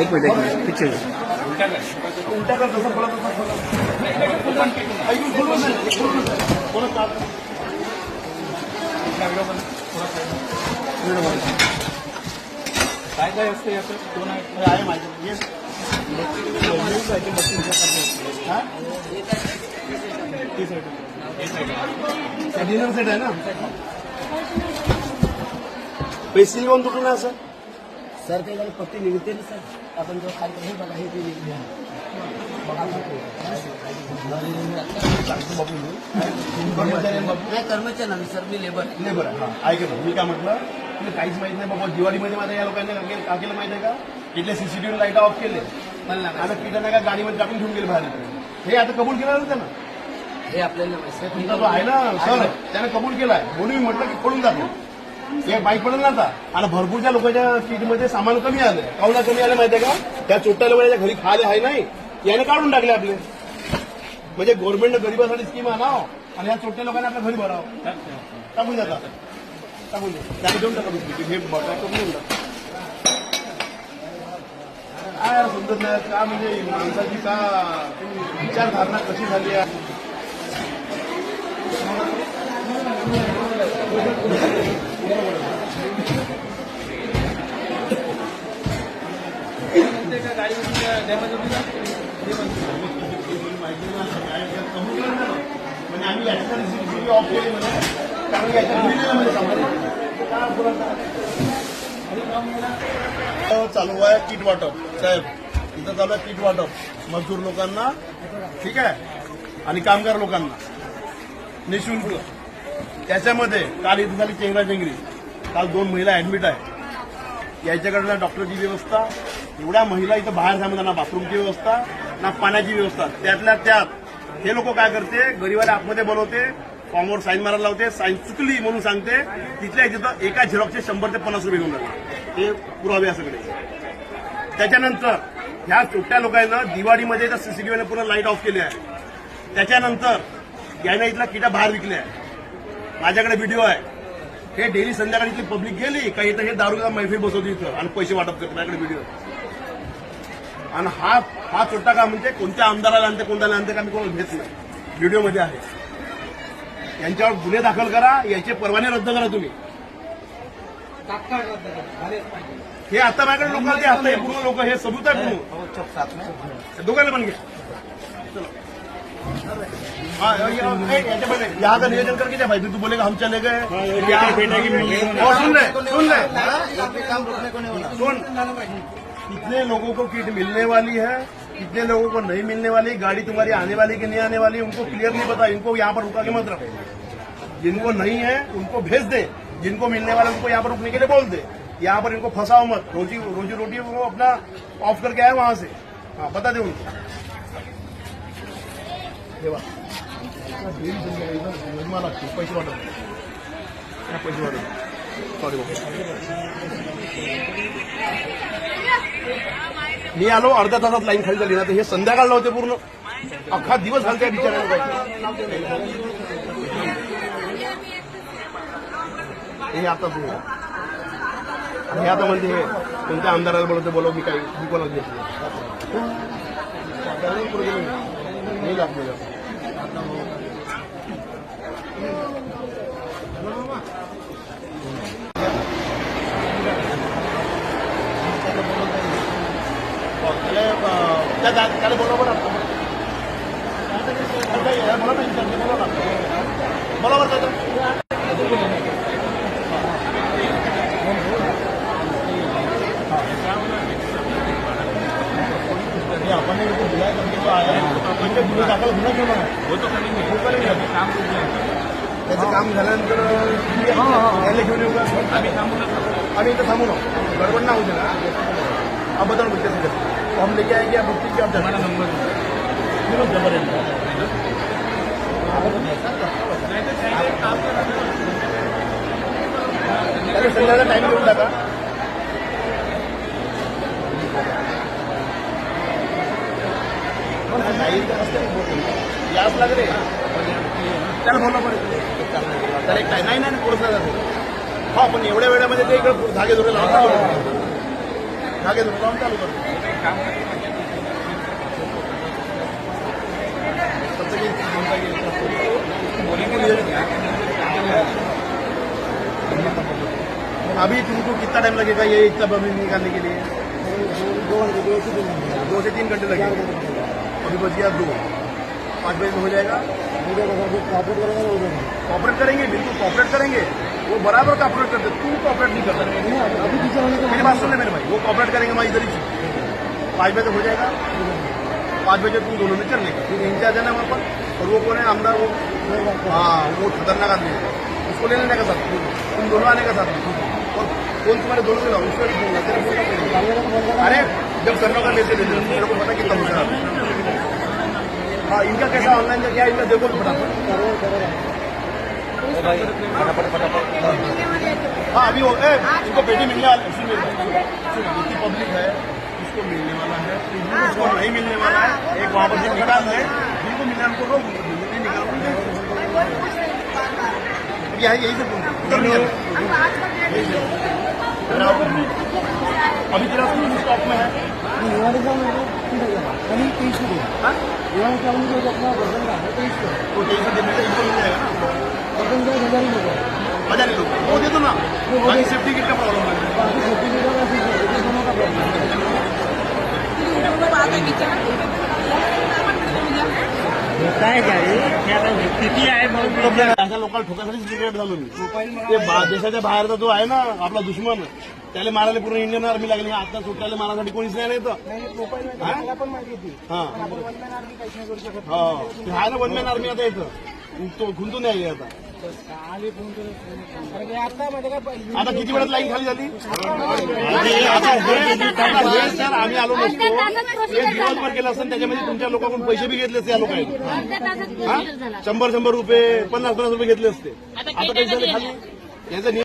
एक मिनिट एक minute picture उलटा कर जसं बोला तसं बोला. बोलू नाही, बोलू नाही. काय काय असतं याचं कोण आहे हे डिनर सेट आहे ना पैसे येऊन तुटून आहे असं सर ते जरा पट्टी निघते ना सर. आपण जो हे बघा हे ते निघते नाही कर्मचारी नाही सर मी लेबर. नाही बरं हा. मी काय म्हटलं काहीच माहीत नाही बाबा दिवाळीमध्ये माझ्या या लोकांनी काय केलं- माहिती आहे का? इथले सीसीटीव्ही लाइट ऑफ केले. आता किटन का गाडीमध्ये टाकून घेऊन गेले बाहेर हे आता कबूल केलं ना त्यानं? हे आपल्याला तुमचा जो आहे ना सर. त्याने कबूल केलाय. म्हणून मी म्हटलं की पडून जातो हे बाईक पडेल ना आता. आणि भरपूरच्या लोकांच्या सीटमध्ये सामान कमी आलं काऊला कमी आलं माहितीये का? त्या चोट्या लोकांच्या घरी खाले आहे नाही. याने काढून टाकले आपले. म्हणजे गव्हर्नमेंटनं गरीबासाठी स्कीम आणाव आणि या चोट्या लोकांना आपल्या घरी भरावं. टाकून जातात टाकून दे देऊन टाका दुसरी हे बघा करून काय यार समजत नाही. का म्हणजे माणसाची का विचारधारणा कशी झाली आहे म्हणजे आम्ही चालू आहे किट वाटप. साहेब इथं चालू आहे किट वाटप. मजदूर लोकांना ठीक आहे? आणि कामगार लोकांना. निशुल्क. त्याच्यामध्ये काल इथं झाली चेंगराचेंगरी काल दोन महिला ऍडमिट आहे याच्याकडनं डॉक्टरची व्यवस्था एवढ्या महिला इथं बाहेर थांबतात ना बाथरूमची व्यवस्था ना पाण्याची व्यवस्था. त्यातल्या त्यात हे लोक काय करते गरीबाला आतमध्ये बोलवते फॉर्मवर साईन मारायला लावते साईन चुकली म्हणून सांगते तिथल्या तिथं एका झेरॉक्सचे शंभर ते पन्नास रुपये घेऊन जाते हे पुरावे आहे सगळे त्याच्यानंतर ह्या छोट्या लोकांना दिवाळीमध्ये तर सीसीटीव्हीने पूर्ण लाइट ऑफ केली आहे. त्याच्यानंतर यांना इथला किटा बाहेर विकल्या आहे. माझ्याकडे व्हिडिओ आहे. हे डेली संध्याकाळी इथली पब्लिक गेली का इथं हे दारूचा मैफिल बसवते इथं आणि पैसे वाटप करते माझ्याकडे व्हिडिओ. आणि हा हा छोटा का म्हणजे कोणत्या आमदाराला आणते कोणत्याला आणते का मी कोणाला घेत नाही. व्हिडिओमध्ये आहे. यांच्यावर गुन्हे दाखल करा याचे परवाने रद्द करा तुम्ही. हे आता माझ्याकडे लोक आले आता हे पूर्ण लोक हे सबूत आहे पूर्ण. दोघांना पण घ्या. यहाँ का नियोजन करके क्या भाई तू बोलेगा हम चले गए। और सुन ले सुन ले काम रोकने को नहीं सुन। कितने लोगों को किट मिलने वाली है कितने लोगों को नहीं मिलने वाली गाड़ी तुम्हारी आने वाली कि नहीं आने वाली उनको क्लियर नहीं पता इनको यहाँ पर रुका के मत रखो जिनको नहीं है उनको भेज दे। जिनको मिलने वाले उनको यहाँ पर रुकने के लिए बोल दे। यहाँ पर इनको फंसाओ मत। रोजी रोजी रोटी वो अपना ऑफ़ करके आए वहाँ से। हाँ बता दे उनको। ठेवा. बघ. डेली पैसे वाटत पैसे वाटत सॉरी मी आलो अर्ध्या तासात लाईन खाली झाली ना तर हे संध्याकाळ नव्हते पूर्ण. अख्खा दिवस घालते बिचाऱ्या हे आता तू. हे आता म्हणते हे कोणत्या आमदाराला बोलवते बोलव मी काही मी कोणाला घेत नाही पुढे गेलो मी. नाही लागलेलं त्याला अं, त्या जा- त्याला बोलावं लागतं बोला ना इंचार्ज बोलावं लागतं बरोबर त्याचं हो हो काम झाल्यानंतर यायला घेऊन येऊ का? आम्ही इथं थांबू ना. गडबड ना होऊ दे ना अब बदल मुझे से हम लेके आएंगे आप बुकिंग क्या हमारा नंबर फिर जबर अरे संध्याचा टाइम घेऊन टाका. याच लागले. त्याला बोललं पडेल. त्याला एक काय नाही नाही पुढचा जातो हो, हा पण एवढ्या वेळामध्ये ते इकडे धागे धुरे लावतात. धागे धरून लावून चालू करतो. सबसे अभी तुमको कितना टाइम लगेगा? ये इतना बमी निकालने के लिए? दो घंटे दो से तीन घंटे लगेगा। अभी बच गया दो। पाँच बजे में हो जाएगा। कॉपरेट करेंगे बिल्कुल कॉपरेट करेंगे। वो बराबर कॉपरेट करते तू कॉपरेट नहीं करता होने मेरी बात सुन ले मेरे भाई। वो कॉपरेट करेंगे मैं इधर ही पाँच बजे तक हो जाएगा। पाँच बजे तुम दोनों में चल लेंगे फिर इंचार्ज है ना वहाँ पर। और वो कौन है? आमदार वो। हाँ वो खतरनाक आदमी है। उसको ले लेने का साथ तुम दोनों आने का साथ और कौन तुम्हारे दोनों लाओ उसको करा अरे जब करने का लेते देते मेरे को पता कितना मुश्किल है? हाँ इनका कैसा ऑनलाइन का क्या है, इनका देखो फटाफट हाँ अभी ए, इनको बेटी मिलने वाला है। इतनी पब्लिक है इसको मिलने वाला है। इसको नहीं मिलने वाला है एक वहाँ पर निकाल है जिनको मिलना है उनको रोक नहीं निकाल यहाँ यही से पूछ है। अभी तेरा स्कूल स्टॉक में है दिवाळी आहे कमी तेईस को जो अपना वर्जन का है तेईस को तो तेईस से देने से इनको मिल जाएगा ना वर्जन का हजार ही होगा हजार ही लोग वो दे दो ना बाकी सेफ्टी किट का प्रॉब्लम है बाकी सेफ्टी किट का का प्रॉब्लम है काय किती आहे म्हणून अशा लोकांना ठोकासाठी सिक्रेट झालो मी ते बा- देशाच्या बाहेरचा जो आहे ना आपला दुश्मन त्याला मारायला पूर्ण इंडियन आर्मी लागली. आता सुटायला मारायसाठी कोणीच नाही येतं हा? हा. नाही हा. ना वन मॅन आर्मी आता येतं तो खुंतून आहे आता. आता किती वेळात लाईन खाली झाली? आम्ही आलो नसतो. दिवसभर केलं असतं त्याच्यामध्ये तुमच्या लोकांकडून पैसे बी घेतले असते या लोकांनी. हा? शंभर शंभर रुपये पन्नास पन्नास रुपये घेतले असते. आता काही झाले खाली याचं